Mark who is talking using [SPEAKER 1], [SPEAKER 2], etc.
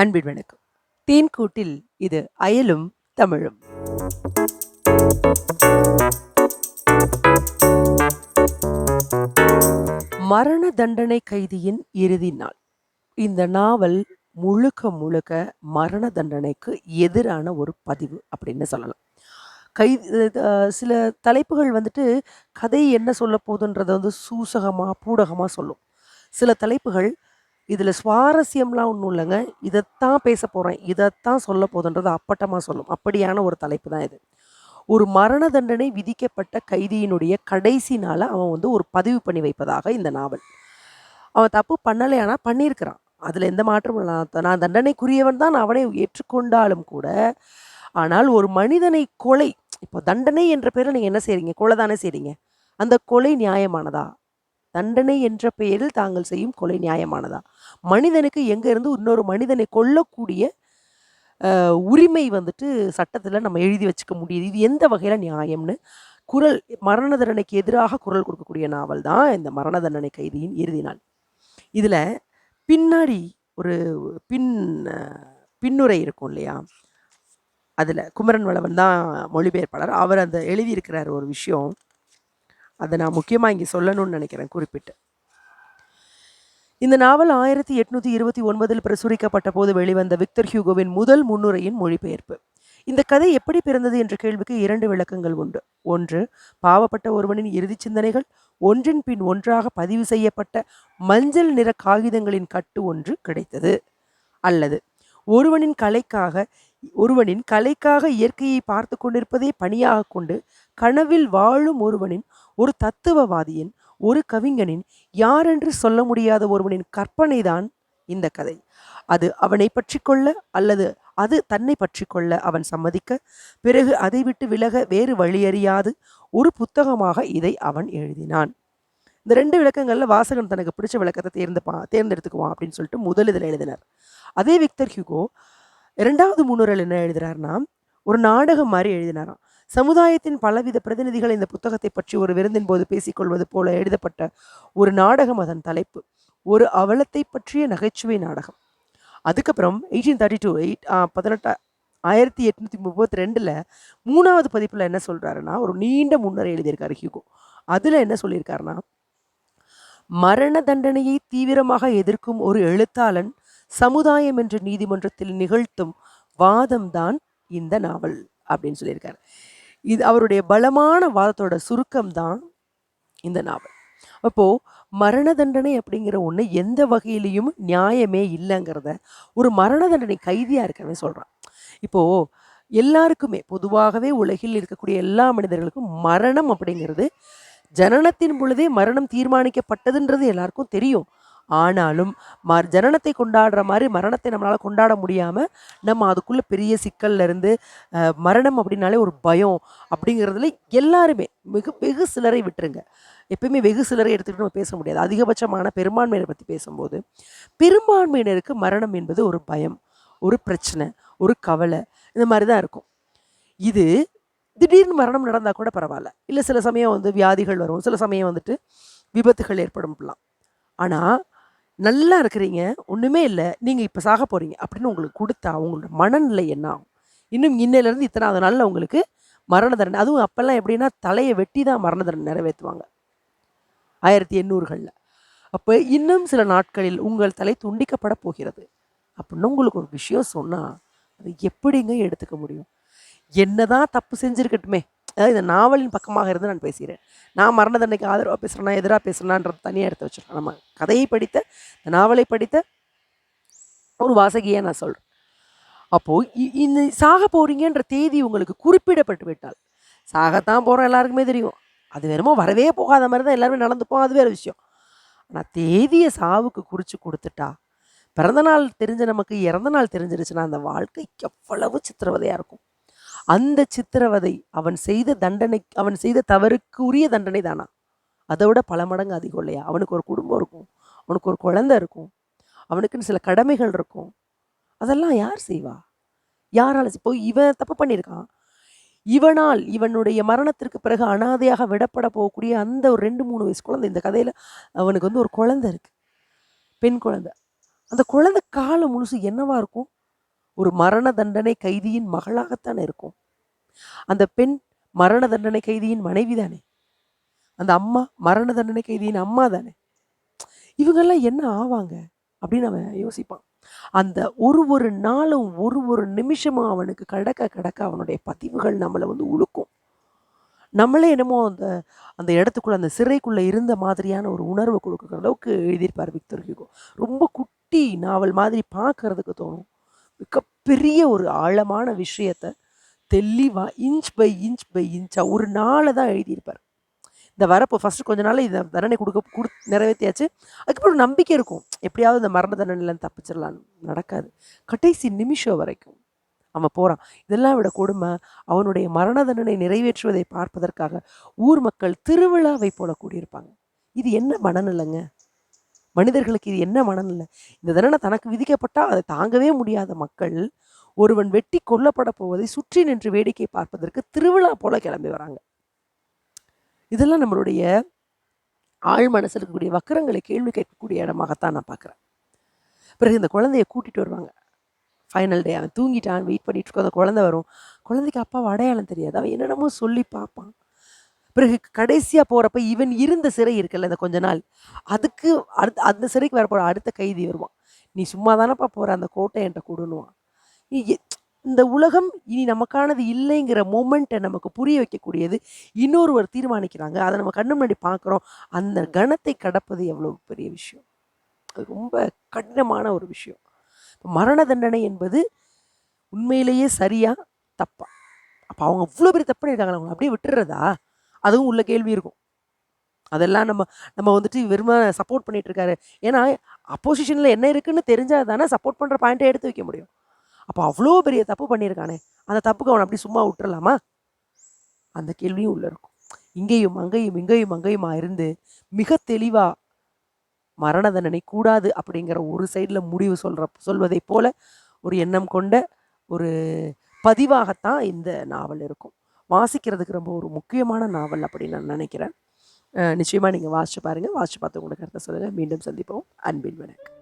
[SPEAKER 1] அன்பின் வணக்கம். தேன்கூட்டில் இது அயலும் தமிழும். மரண தண்டனை கைதியின் இறுதி நாள். இந்த நாவல் முழுக்க முழுக்க மரண தண்டனைக்கு எதிரான ஒரு பதிவு அப்படின்னு சொல்லலாம். கை சில தலைப்புகள் வந்துட்டு கதை என்ன சொல்ல போகுதுன்றதை வந்து சூசகமாக பூடகமாக சொல்லும். சில தலைப்புகள் இதில் சுவாரஸ்யம்லாம் ஒன்றும் இல்லைங்க. இதைத்தான் பேச போகிறேன் இதைத்தான் சொல்ல போதுன்றது அப்பட்டமாக சொல்லும். அப்படியான ஒரு தலைப்பு தான் இது. ஒரு மரண தண்டனை விதிக்கப்பட்ட கைதியினுடைய கடைசி நாளை அவன் வந்து ஒரு பதிவு பண்ணி வைப்பதாக இந்த நாவல். அவன் தப்பு பண்ணலையானா பண்ணியிருக்கிறான். அதில் எந்த மாற்றமும் இல்லை. நான் தண்டனைக்குரியவன் தான். அவனை ஏற்றுக்கொண்டாலும் கூட ஆனால் ஒரு மனிதனை கொலை இப்போ தண்டனை என்ற பேரில் நீங்கள் என்ன செய்கிறீங்க கொலை தானே செய்கிறீங்க அந்த கொலை நியாயமானதா? தண்டனை என்ற பெயரில் தாங்கள் செய்யும் கொலை நியாயமானதா? மனிதனுக்கு எங்கேருந்து இன்னொரு மனிதனை கொல்லக்கூடிய உரிமை வந்துட்டு சட்டத்தில் நம்ம எழுதி வச்சுக்க முடியுது. இது எந்த வகையில் நியாயம்னு? குரல் மரண தண்டனைக்கு எதிராக குரல் கொடுக்கக்கூடிய நாவல் தான் இந்த மரண தண்டனை கைதியின் இறுதி நாள். இதில் பின்னாடி ஒரு பின் பின்னுரை இருக்கும் இல்லையா? அதில் குமரன் வளவன் தான் மொழிபெயர்ப்பாளர். அவர் அந்த எழுதியிருக்கிறார் ஒரு விஷயம். அதை நான் முக்கியமாக இங்கே சொல்லணும்னு நினைக்கிறேன் குறிப்பிட்டு. இந்த நாவல் ஆயிரத்தி எட்நூத்தி இருபத்தி ஒன்பதில் பிரசுரிக்கப்பட்ட போது வெளிவந்த விக்டர் ஹியூகோவின் முதல் முன்னுரையின் மொழிபெயர்ப்பு. இந்த கதை எப்படி பிறந்தது என்ற கேள்விக்கு இரண்டு விளக்கங்கள் உண்டு. ஒன்று பாவப்பட்ட ஒருவனின் இறுதி சிந்தனைகள். ஒன்றின் பின் ஒன்றாக பதிவு செய்யப்பட்ட மஞ்சள் நிற காகிதங்களின் கட்டு ஒன்று கிடைத்தது. அல்லது ஒருவனின் கலைக்காக ஒருவனின் கலைக்காக இயற்கையை பார்த்து கொண்டிருப்பதை பணியாக கொண்டு கனவில் வாழும் ஒருவனின் ஒரு தத்துவவாதியின் ஒரு கவிஞனின் யாரென்று சொல்ல முடியாத ஒருவனின் கற்பனைதான் இந்த கதை. அது அவனை பற்றி கொள்ள அல்லது அது தன்னை பற்றி கொள்ள அவன் சம்மதிக்க பிறகு அதை விட்டு விலக வேறு வழியறியாது ஒரு புத்தகமாக இதை அவன் எழுதினான். இந்த ரெண்டு விளக்கங்களில் வாசகன் தனக்கு பிடிச்ச விளக்கத்தை தேர்ந்துப்பா தேர்ந்தெடுத்துக்குவான் அப்படின்னு சொல்லிட்டு முதல் இதில் எழுதினார். அதே விக்டர் ஹியூகோ இரண்டாவது முன்னுரையில் என்ன எழுதுறாருன்னா ஒரு நாடகம் மாதிரி எழுதினாராம். சமுதாயத்தின் பலவித பிரதிநிதிகள் இந்த புத்தகத்தை பற்றி ஒரு விருந்தின் போது பேசிக்கொள்வது போல எழுதப்பட்ட ஒரு நாடகம் அதன் தலைப்பு. ஒரு அவலத்தை பற்றிய நகைச்சுவை நாடகம். அதுக்கப்புறம் எயிட்டீன் தேர்ட்டி டூ எயிட் பதினெட்டா ஆயிரத்தி எட்நூற்றி முப்பத்தி ரெண்டில் மூணாவது பதிப்பில் என்ன சொல்கிறாருன்னா ஒரு நீண்ட முன்னுரை எழுதியிருக்காரு ஹியூகோ. அதில் என்ன சொல்லியிருக்காருன்னா மரண தண்டனையை தீவிரமாக எதிர்க்கும் ஒரு எழுத்தாளன் சமுதாயம் என்று நீதிமன்றத்தில் நிகழ்த்தும் வாதம்தான் இந்த நாவல் அப்படின்னு சொல்லியிருக்காரு. இது அவருடைய பலமான வாதத்தோட சுருக்கம் தான் இந்த நாவல். அப்போ மரண தண்டனை அப்படிங்கிற ஒன்று எந்த வகையிலையும் நியாயமே இல்லைங்கிறத ஒரு மரண தண்டனை கைதியாக இருக்கிறவன் சொல்கிறான் இப்போ எல்லாருக்குமே பொதுவாகவே உலகில் இருக்கக்கூடிய எல்லா மனிதர்களுக்கும் மரணம் அப்படிங்கிறது ஜனனத்தின் பொழுதே மரணம் தீர்மானிக்கப்பட்டதுன்றது எல்லாருக்கும் தெரியும். ஆனாலும் ம ஜனனத்தை கொண்டாடுற மாதிரி மரணத்தை நம்மளால் கொண்டாட முடியாமல் நம்ம அதுக்குள்ளே பெரிய சிக்கல்ல இருந்து மரணம் அப்படின்னாலே ஒரு பயம் அப்படிங்கிறதுல எல்லாருமே மிக வெகு சிலரை விட்டுருங்க. எப்பயுமே வெகு சிலரை எடுத்துக்கிட்டு நம்ம பேச முடியாது. அதிகபட்சமான பெரும்பான்மையினரை பற்றி பேசும்போது பெரும்பான்மையினருக்கு மரணம் என்பது ஒரு பயம் ஒரு பிரச்சனை ஒரு கவலை இந்த மாதிரி தான் இருக்கும். இது திடீர்னு மரணம் நடந்தால் கூட பரவாயில்ல. இல்லை சில சமயம் வந்து வியாதிகள் வரும். சில சமயம் வந்துட்டு விபத்துகள் ஏற்படும்லாம் ஆனால் நல்லா இருக்கிறீங்க. ஒன்றுமே இல்லை. நீங்கள் இப்போ சாக போகிறீங்க அப்படின்னு உங்களுக்கு கொடுத்தா உங்களோட மனநிலை என்ன ஆகும்? இன்னும் இன்னையிலேருந்து இத்தனாவது நாளில் உங்களுக்கு மரண தண்டனை. அதுவும் அப்போல்லாம் எப்படின்னா தலையை வெட்டி தான் மரண தண்டனை நிறைவேற்றுவாங்க. ஆயிரத்தி எண்ணூறுகளில். அப்போ இன்னும் சில நாட்களில் உங்கள் தலை துண்டிக்கப்பட போகிறது. அப்படின்னு உங்களுக்கு ஒரு விஷயம் சொன்னால் அது எப்படிங்க எடுத்துக்க முடியும்? என்னதான் தப்பு செஞ்சுருக்கட்டுமே. அதாவது இந்த நாவலின் பக்கமாக இருந்து நான் பேசுகிறேன். நான் மரண தண்டனைக்கு ஆதரவாக பேசுகிறேன்னா எதிராக பேசுகிறேன்னான்றது தனியாக எடுத்து வச்சிருக்கேன் நம்ம கதையை படித்த இந்த நாவலை படித்த ஒரு வாசகியாக நான் சொல்கிறேன் அப்போது இந்த சாக போகிறீங்கன்ற தேதி உங்களுக்கு குறிப்பிடப்பட்டு விட்டால் சாகத்தான் போகிறோம் எல்லாருக்குமே தெரியும். அது வெறுமோ வரவே போகாத மாதிரி தான் எல்லாருமே நடந்துப்போம். அது வேறு விஷயம். ஆனால் தேதியை சாவுக்கு குறித்து கொடுத்துட்டா பிறந்த நாள் தெரிஞ்ச நமக்கு இறந்த நாள் தெரிஞ்சிருச்சுன்னா அந்த வாழ்க்கை எவ்வளவு சித்திரவதையாக இருக்கும். அந்த சித்திரவதை அவன் செய்த தண்டனை அவன் செய்த தவறுக்கு உரிய தண்டனை தானா? அதை விட பல மடங்கு அதிகம் இல்லையா? அவனுக்கு ஒரு குடும்பம் இருக்கும் அவனுக்கு ஒரு குழந்தை இருக்கும் அவனுக்குன்னு சில கடமைகள் இருக்கும். அதெல்லாம் யார் செய்வா? யாரால இப்போ இவன் தப்பு பண்ணியிருக்கான். இவனால் இவனுடைய மரணத்திற்கு பிறகு அனாதையாக விடப்பட போகக்கூடிய அந்த ஒரு ரெண்டு மூணு வயசு குழந்தை இந்த கதையில் அவனுக்கு வந்து ஒரு குழந்தை இருக்கு. பெண் குழந்தை. அந்த குழந்தை காலம் முழுசு என்னவா இருக்கும்? ஒரு மரண தண்டனை கைதியின் மகளாகத்தானே இருக்கும். அந்த பெண் மரண தண்டனை கைதியின் மனைவி தானே. அந்த அம்மா மரண தண்டனை கைதியின் அம்மா தானே. இவங்கெல்லாம் என்ன ஆவாங்க அப்படின்னு அவன் யோசிப்பான். அந்த ஒரு ஒரு நாளும் ஒரு ஒரு நிமிஷமும் அவனுக்கு கடக்க கடக்க அவனுடைய பதிவுகள் நம்மளை வந்து உழுக்கும். நம்மளே என்னமோ அந்த அந்த இடத்துக்குள்ள அந்த சிறைக்குள்ளே இருந்த மாதிரியான ஒரு உணர்வை கொடுக்குற அளவுக்கு எழுதியிருப்பார் விக்டர் ஹியூகோ. ரொம்ப குட்டி நாவல் மாதிரி பார்க்கறதுக்கு தோணும். மிகப்பெரிய ஒரு ஆழமான விஷயத்த தெளிவா இன்ச் பை இன்ச் பை இன்ச்சா ஒரு நாளை தான் எழுதியிருப்பார். இந்த வரப்போ ஃபஸ்ட்டு கொஞ்ச நாள் இந்த தண்டனை கொடுக்க கொடு நிறைவேற்றியாச்சு அதுக்கப்புறம் நம்பிக்கை இருக்கும். எப்படியாவது இந்த மரண தண்டனையிலேருந்து தப்பிச்சிடலான்னு நடக்காது. கடைசி நிமிஷம் வரைக்கும் அவன் போகிறான் இதெல்லாம் விட கொடுமை அவனுடைய மரண தண்டனை நிறைவேற்றுவதை பார்ப்பதற்காக ஊர் மக்கள் திருவிழாவை போல கூடியிருப்பாங்க. இது என்ன மனநிலைங்க? மனிதர்களுக்கு இது என்ன மனநிலை? இந்த தண்டனை தனக்கு விதிக்கப்பட்டால் அதை தாங்கவே முடியாத மக்கள் ஒருவன் வெட்டி கொல்லப்பட போவதை சுற்றி நின்று வேடிக்கை பார்ப்பதற்கு திருவிழா போல கிளம்பி வராங்க. இதெல்லாம் நம்மளுடைய ஆழ் மனசில் இருக்கக்கூடிய வக்கரங்களை கேள்வி கேட்கக்கூடிய இடமாகத்தான் நான் பார்க்குறேன். பிறகு இந்த குழந்தைய கூட்டிட்டு வருவாங்க. ஃபைனல் டே அவன் தூங்கிட்டான் வெயிட் பண்ணிட்டு இருக்கோம் அந்த குழந்தை வரும். குழந்தைக்கு அப்பாவை அடையாளம் தெரியாது. அவன் என்னென்னமோ சொல்லி பார்ப்பான். பிறகு கடைசியாக போகிறப்ப இவன் இருந்த சிறை இருக்குல்ல இந்த கொஞ்ச நாள். அதுக்கு அடுத்த அந்த சிறைக்கு வர போகிற அடுத்த கைதி வருவான். நீ சும்மா தானப்பா போகிற அந்த கோட்டை என்கிட்ட கொடுன்னுவான். இந்த உலகம் இனி நமக்கானது இல்லைங்கிற மூமெண்ட்டை நமக்கு புரிய வைக்கக்கூடியது இன்னொருவர் தீர்மானிக்கிறாங்க. அதை நம்ம கண்ணு முன்னாடி பார்க்குறோம் அந்த கணத்தை கடப்பது எவ்வளோ பெரிய விஷயம். அது ரொம்ப கடினமான ஒரு விஷயம். இப்போ மரண தண்டனை என்பது உண்மையிலேயே சரியா? தப்பா? அப்போ அவங்க அவ்வளோ பெரிய தப்பு இருக்காங்களா அவங்க அப்படியே விட்டுறதா? அதுவும் உள்ள கேள்வி இருக்கும். அதெல்லாம் நம்ம நம்ம வந்துட்டு வெறும சப்போர்ட் பண்ணிட்டு இருக்காரு ஏன்னா அப்போசிஷனில் என்ன இருக்குன்னு தெரிஞ்சால் தானே சப்போர்ட் பண்ணுற பாயிண்ட்டை எடுத்து வைக்க முடியும். அப்போ அவ்வளோ பெரிய தப்பு பண்ணியிருக்கானே. அந்த தப்புக்கு அவனை அப்படி சும்மா விட்டுறலாமா? அந்த கேள்வியும் உள்ளே இருக்கும். இங்கேயும் அங்கேயும் இங்கேயும் அங்கேயுமா இருந்து மிக தெளிவாக மரண தண்டனை கூடாது அப்படிங்கிற ஒரு சைடில் முடிவு சொல்கிற சொல்வதைப் போல ஒரு எண்ணம் கொண்ட ஒரு பதிவாகத்தான் இந்த நாவல் இருக்கும். வாசிக்கிறதுக்கு ரொம்ப ஒரு முக்கியமான நாவல் அப்படின்னு நான் நினைக்கிறேன். நிச்சயமாக நீங்கள் நீங்க வாசிச்சு பாருங்க. வாசிச்சு பார்த்து உங்களுக்கு கருத்தை சொல்லுங்கள் மீண்டும் சந்திப்போம். அன்பின் வணக்கம்.